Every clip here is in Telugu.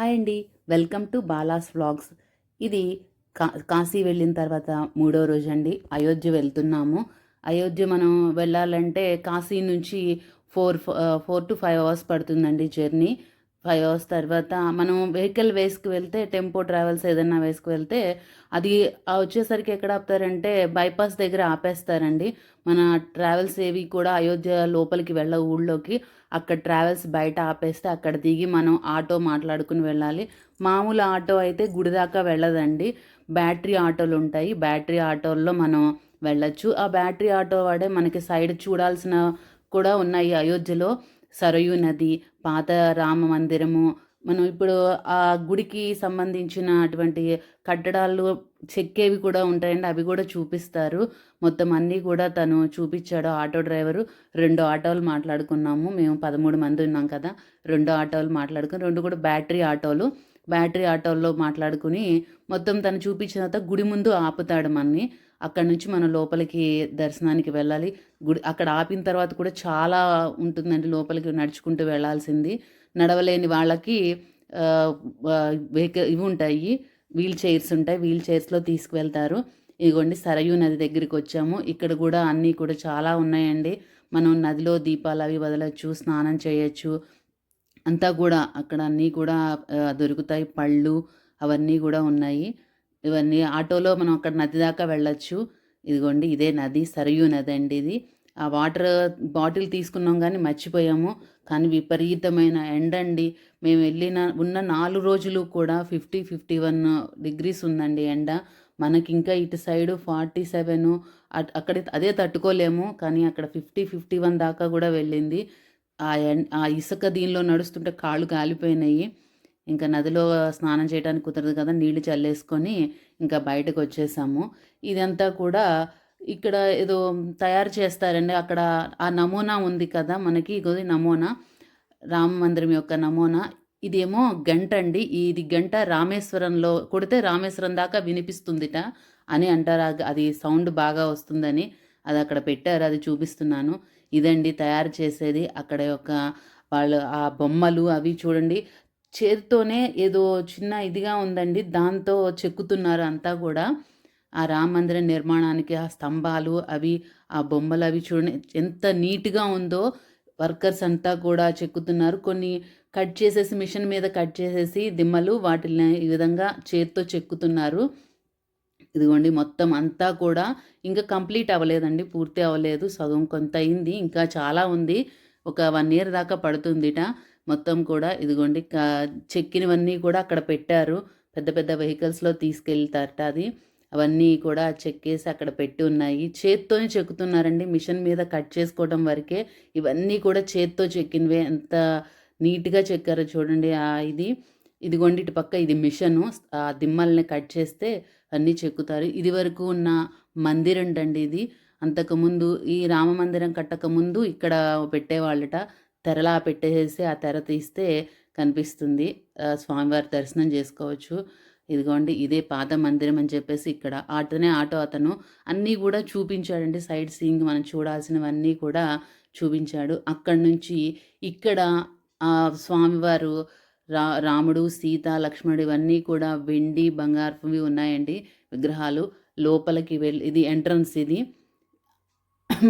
హాయ్ అండి. Welcome to Bala's vlogs. ఇది కా కాశీ వెళ్ళిన తర్వాత మూడో రోజు అండి అయోధ్య వెళ్తున్నాము. అయోధ్య మనం వెళ్ళాలంటే కాశీ నుంచి four four to five hours పడుతుందండి జర్నీ. ఫైవ్ అవర్స్ తర్వాత మనం వెహికల్ వేసుకు వెళ్తే టెంపో ట్రావెల్స్ ఏదైనా వేసుకు వెళ్తే అది వచ్చేసరికి ఎక్కడ ఆపుతారంటే బైపాస్ దగ్గర ఆపేస్తారండి. మన ట్రావెల్స్ ఏవి కూడా అయోధ్య లోపలికి వెళ్ళ ఊళ్ళోకి అక్కడ ట్రావెల్స్ బయట ఆపేస్తే అక్కడ దిగి మనం ఆటో మాట్లాడుకుని వెళ్ళాలి. మామూలు ఆటో అయితే గుడి దాకా వెళ్ళదండి. బ్యాటరీ ఆటోలు ఉంటాయి. బ్యాటరీ ఆటోల్లో మనం వెళ్ళొచ్చు. ఆ బ్యాటరీ ఆటో వాడే మనకి సైడ్ చూడాల్సిన కూడా ఉన్నాయి అయోధ్యలో. సరయూ నది పాత రామ మందిరము. మనం ఇప్పుడు ఆ గుడికి సంబంధించిన అటువంటి కట్టడాలు చెక్కేవి కూడా ఉంటాయండి. అవి కూడా చూపిస్తారు. మొత్తం అన్నీ కూడా తను చూపించాడు ఆటో డ్రైవరు. రెండు ఆటోలు మాట్లాడుకున్నాము. మేము పదమూడు మంది ఉన్నాం కదా. రెండు ఆటోలు మాట్లాడుకుని రెండు కూడా బ్యాటరీ ఆటోలు. బ్యాటరీ ఆటోల్లో మాట్లాడుకుని మొత్తం తను చూపించిన తర్వాత గుడి ముందు ఆపుతాడు మనని అక్కడ నుంచి మనం లోపలికి దర్శనానికి వెళ్ళాలి. గుడి అక్కడ ఆపిన తర్వాత కూడా చాలా ఉంటుందండి లోపలికి నడుచుకుంటూ వెళ్ళాల్సింది. నడవలేని వాళ్ళకి వెహికల్ ఇవి ఉంటాయి. వీల్ చైర్స్ ఉంటాయి. వీల్ చైర్స్లో తీసుకువెళ్తారు. ఇదిగోండి సరయూ నది దగ్గరికి వచ్చాము. ఇక్కడ కూడా అన్నీ కూడా చాలా ఉన్నాయండి. మనం నదిలో దీపాలు అవి వదలచ్చు స్నానం చేయొచ్చు. అంతా కూడా అక్కడ అన్నీ కూడా దొరుకుతాయి. పళ్ళు అవన్నీ కూడా ఉన్నాయి. ఇవన్నీ ఆటోలో మనం అక్కడ నది దాకా వెళ్ళొచ్చు. ఇదిగోండి ఇదే నది సరయూ నది అండి ఇది. ఆ వాటర్ బాటిల్ తీసుకున్నాం కానీ మర్చిపోయాము. కానీ విపరీతమైన ఎండ అండి. మేము వెళ్ళిన ఉన్న నాలుగు రోజులు కూడా ఫిఫ్టీ ఫిఫ్టీ వన్ డిగ్రీస్ ఉందండి ఎండ. మనకి ఇంకా ఇటు సైడు ఫార్టీ సెవెన్ అక్కడ అదే తట్టుకోలేము. కానీ అక్కడ ఫిఫ్టీ ఫిఫ్టీ వన్ దాకా కూడా వెళ్ళింది. ఆ ఎన్ ఆ ఇసుక దీనిలో నడుస్తుంటే కాళ్ళు కాలిపోయినాయి. ఇంకా నదిలో స్నానం చేయడానికి కుదరదు కదా నీళ్ళు చల్లేసుకొని ఇంకా బయటకు వచ్చేసాము. ఇదంతా కూడా ఇక్కడ ఏదో తయారు చేస్తారండి. అక్కడ ఆ నమూనా ఉంది కదా మనకి ఇది నమూనా రామ మందిరం యొక్క నమూనా. ఇదేమో గంట అండి. ఇది గంట రామేశ్వరంలో కొడితే రామేశ్వరం దాకా వినిపిస్తుందిట అని అంటారు. అది సౌండ్ బాగా వస్తుందని అది అక్కడ పెట్టారు అది చూపిస్తున్నాను. ఇదండి తయారు చేసేది. అక్కడ యొక్క వాళ్ళు ఆ బొమ్మలు అవి చూడండి. చేతితోనే ఏదో చిన్న ఇదిగా ఉందండి. దాంతో చెక్కుతున్నారు అంతా కూడా. ఆ రామ మందిర నిర్మాణానికి ఆ స్తంభాలు అవి ఆ బొమ్మలు అవి చూడండి. ఎంత నీట్గా ఉందో వర్కర్స్ అంతా కూడా చెక్కుతున్నారు. కొన్ని కట్ చేసేసి మిషన్ మీద కట్ చేసేసి దిమ్మలు వాటిని ఈ విధంగా చేతితో చెక్కుతున్నారు. ఇదిగోండి మొత్తం అంతా కూడా ఇంకా కంప్లీట్ అవ్వలేదండి. పూర్తి అవ్వలేదు. సగం కొంత అయింది. ఇంకా చాలా ఉంది. ఒక వన్ ఇయర్ దాకా పడుతుందిట. మొత్తం కూడా ఇదిగోండి చెక్కినవన్నీ కూడా అక్కడ పెట్టారు. పెద్ద పెద్ద వెహికల్స్లో తీసుకెళ్తారట అది. అవన్నీ కూడా చెక్కేసి అక్కడ పెట్టి ఉన్నాయి. చేత్తోనే చెక్కుతున్నారండి. మిషన్ మీద కట్ చేసుకోవడం వరకే ఇవన్నీ కూడా చేత్తో చెక్కినవే. ఎంత నీట్గా చెక్కారో చూడండి ఆ ఇది. ఇదిగోండి ఇటు పక్క ఇది మిషను. ఆ దిమ్మల్ని కట్ చేస్తే అన్నీ చెక్కుతారు. ఇది వరకు ఉన్న మందిరం అండి ఇది అంతకుముందు ఈ రామ మందిరం కట్టకముందు ఇక్కడ పెట్టేవాళ్ళట. తెరలా పెట్టేసి ఆ తెర తీస్తే కనిపిస్తుంది. స్వామివారి దర్శనం చేసుకోవచ్చు. ఇదిగోండి ఇదే పాత మందిరం అని చెప్పేసి ఇక్కడ ఆటోనే ఆటో అతను అన్నీ కూడా చూపించాడండి. సైడ్ సీయింగ్ మనం చూడాల్సినవన్నీ కూడా చూపించాడు. అక్కడి నుంచి ఇక్కడ స్వామివారు రా రాముడు సీత లక్ష్మణుడు ఇవన్నీ కూడా వెండి బంగారపువి ఉన్నాయండి విగ్రహాలు. లోపలికి వెళ్ళి ఇది ఎంట్రన్స్ ఇది.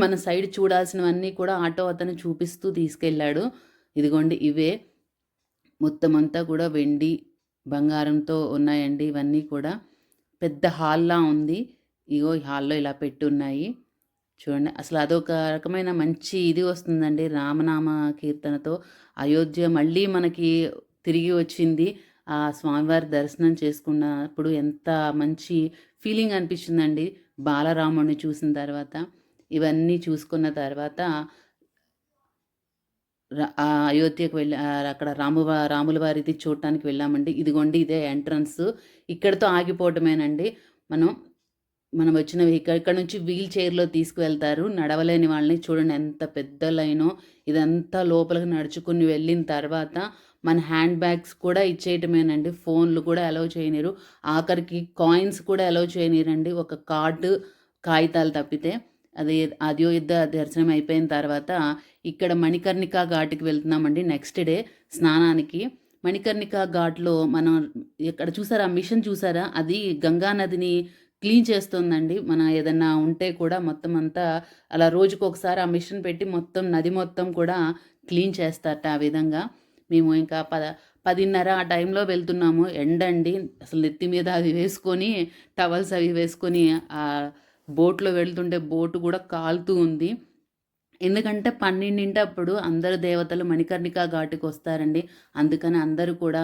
మన సైడ్ చూడాల్సినవన్నీ కూడా ఆటో అతను చూపిస్తూ తీసుకెళ్ళాడు. ఇదిగోండి ఇవే. మొత్తం అంతా కూడా వెండి బంగారంతో ఉన్నాయండి. ఇవన్నీ కూడా పెద్ద హాల్లా ఉంది. ఇగో ఈ హాల్లో ఇలా పెట్టి ఉన్నాయి చూడండి అసలు అదొక రకమైన మంచి ఇది వస్తుందండి. రామనామ కీర్తనతో అయోధ్య మళ్ళీ మనకి తిరిగి వచ్చింది. ఆ స్వామివారి దర్శనం చేసుకున్నప్పుడు ఎంత మంచి ఫీలింగ్ అనిపించిందండి. బాలరాముడిని చూసిన తర్వాత. ఇవన్నీ చూసుకున్న తర్వాత అయోధ్యకు వెళ్ళి అక్కడ రాము రాముల వారిది చూడటానికి వెళ్ళామండి. ఇదిగోండి ఇదే ఎంట్రన్స్ ఇక్కడితో ఆగిపోవటమేనండి. మనం మనం వచ్చిన ఇక్కడ ఇక్కడ నుంచి వీల్ చైర్లో తీసుకువెళ్తారు. నడవలేని వాళ్ళని చూడండి ఎంత పెద్ద లైనో. ఇదంతా లోపలికి నడుచుకుని వెళ్ళిన తర్వాత మన హ్యాండ్ బ్యాగ్స్ కూడా ఇచ్చేయటమేనండి. ఫోన్లు కూడా అలౌ చేయనిరు. ఆఖరికి కాయిన్స్ కూడా అలౌ చేయనిరండి. ఒక కార్డు కాగితాలు తప్పితే. అది యుద్ధ దర్శనం అయిపోయిన తర్వాత ఇక్కడ మణికర్ణిక ఘాట్కి వెళ్తున్నామండి నెక్స్ట్ డే స్నానానికి. మణికర్ణిక ఘాట్లో మనం ఇక్కడ చూసారా మిషన్ చూసారా? అది గంగా నదిని క్లీన్ చేస్తుందండి. మన ఏదన్నా ఉంటే కూడా మొత్తం అంతా అలా రోజుకు ఒకసారి ఆ మిషన్ పెట్టి మొత్తం నది మొత్తం కూడా క్లీన్ చేస్తారట ఆ విధంగా. మేము ఇంకా పద పదిన్నర ఆ టైంలో వెళ్తున్నాము. ఎండండి. అసలు నెత్తి మీద అది వేసుకొని టవల్స్ అవి వేసుకొని ఆ బోట్లో వెళ్తుంటే బోటు కూడా కాలుతూ ఉంది. ఎందుకంటే పన్నెండింటప్పుడు అందరు దేవతలు మణికర్ణిక ఘాటుకు వస్తారండి. అందుకని అందరూ కూడా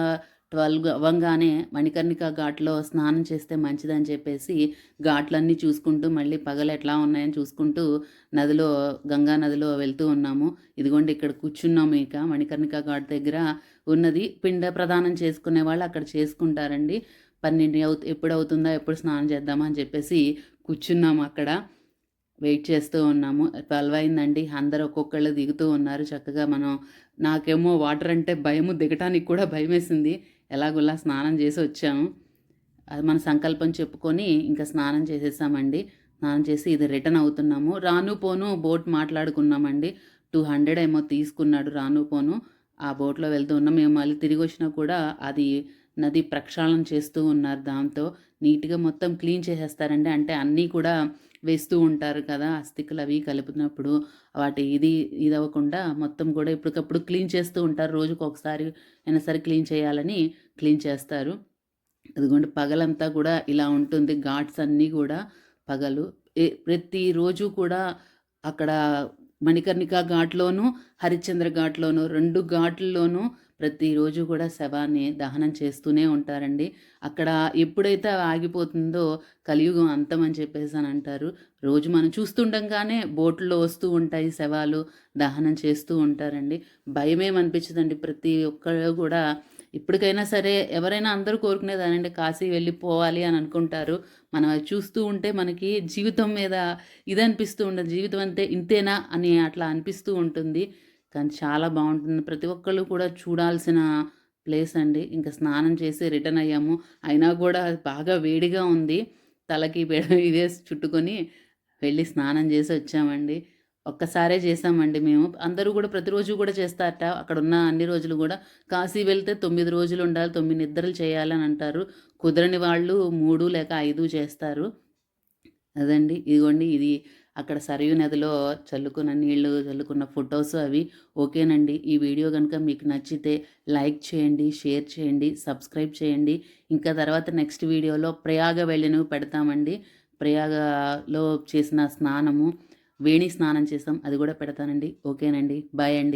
ట్వెల్వ్ అవ్వంగానే మణికర్ణిక ఘాట్లో స్నానం చేస్తే మంచిదని చెప్పేసి ఘాట్లన్నీ చూసుకుంటూ మళ్ళీ పగలు ఎట్లా ఉన్నాయని చూసుకుంటూ నదిలో గంగా నదిలో వెళ్తూ ఉన్నాము. ఇదిగోండి ఇక్కడ కూర్చున్నాము ఇక. మణికర్ణిక ఘాట్ దగ్గర ఉన్నది. పిండ ప్రదానం చేసుకునే వాళ్ళు అక్కడ చేసుకుంటారండి. పన్నెండు అవు ఎప్పుడు అవుతుందా ఎప్పుడు స్నానం చేద్దామా అని చెప్పేసి కూర్చున్నాము అక్కడ. వెయిట్ చేస్తూ ఉన్నాము. ట్వెల్వ్ అయిందండి. అందరు ఒక్కొక్కళ్ళు దిగుతూ ఉన్నారు. చక్కగా మనం నాకేమో వాటర్ అంటే భయము దిగటానికి కూడా భయం వేసింది ఎలాగోలా స్నానం చేసి వచ్చాము. అది మన సంకల్పం చెప్పుకొని ఇంకా స్నానం చేసేసామండి. స్నానం చేసి ఇది రిటర్న్ అవుతున్నాము. రాను పోను బోట్ మాట్లాడుకున్నామండి. టూ హండ్రెడ్ ఏమో తీసుకున్నాడు రాను పోను. ఆ బోట్లో వెళ్తూ ఉన్నాం. మేము మళ్ళీ తిరిగి వచ్చినా కూడా అది నది ప్రక్షాళన చేస్తూ ఉన్నారు. దాంతో నీట్గా మొత్తం క్లీన్ చేసేస్తారండి. అంటే అన్నీ కూడా వేస్తూ ఉంటారు కదా అస్థికలు అవి కలుపుతున్నప్పుడు. వాటి ఇది ఇది అవ్వకుండా మొత్తం కూడా ఇప్పటికప్పుడు క్లీన్ చేస్తూ ఉంటారు. రోజుకు ఒకసారి అయినా సరే క్లీన్ చేయాలని క్లీన్ చేస్తారు. అదిగోండి పగలంతా కూడా ఇలా ఉంటుంది. ఘాట్స్ అన్నీ కూడా పగలు. ప్రతిరోజు కూడా అక్కడ మణికర్ణిక ఘాట్లోనూ హరిశ్చంద్ర ఘాట్లోనూ రెండు ఘాట్లలోనూ ప్రతిరోజు కూడా శవాన్ని దహనం చేస్తూనే ఉంటారండి. అక్కడ ఎప్పుడైతే ఆగిపోతుందో కలియుగం అంతమని చెప్పేసి అని అంటారు. రోజు మనం చూస్తుండగానే బోట్లో వస్తూ ఉంటాయి శవాలు దహనం చేస్తూ ఉంటారండి. భయమేమనిపించదండి. ప్రతి ఒక్కరు కూడా ఇప్పటికైనా సరే ఎవరైనా అందరూ కోరుకునేదానండి కాశీ వెళ్ళిపోవాలి అని అనుకుంటారు. మనం అది చూస్తూ ఉంటే మనకి జీవితం మీద ఇది అనిపిస్తూ ఉండదు. జీవితం అంతే ఇంతేనా అని అట్లా అనిపిస్తూ ఉంటుంది. కానీ చాలా బాగుంటుంది. ప్రతి ఒక్కళ్ళు కూడా చూడాల్సిన ప్లేస్ అండి. ఇంకా స్నానం చేసి రిటర్న్ అయ్యాము. అయినా కూడా బాగా వేడిగా ఉంది. తలకి ఇదే చుట్టుకొని వెళ్ళి స్నానం చేసి వచ్చామండి. ఒక్కసారే చేసామండి మేము. అందరూ కూడా ప్రతిరోజు కూడా చేస్తారట. అక్కడ ఉన్న అన్ని రోజులు కూడా. కాశీ వెళ్తే తొమ్మిది రోజులు ఉండాలి తొమ్మిది నిద్రలు చేయాలని అంటారు. కుదరని వాళ్ళు మూడు లేక ఐదు చేస్తారు. అదండి. ఇదిగోండి ఇది అక్కడ సరియు నదిలో చల్లుకున్న నీళ్ళు చల్లుకున్న ఫొటోస్ అవి ఓకేనండి. ఈ వీడియో కనుక మీకు నచ్చితే లైక్ చేయండి షేర్ చేయండి సబ్స్క్రైబ్ చేయండి. ఇంకా తర్వాత నెక్స్ట్ వీడియోలో ప్రయాగ వెళ్ళినవి పెడతామండి. ప్రయాగలో చేసిన స్నానము వేణి స్నానం చేస్తాం. అది కూడా పెడతానండి. ఓకేనండి. బాయ్ అండి.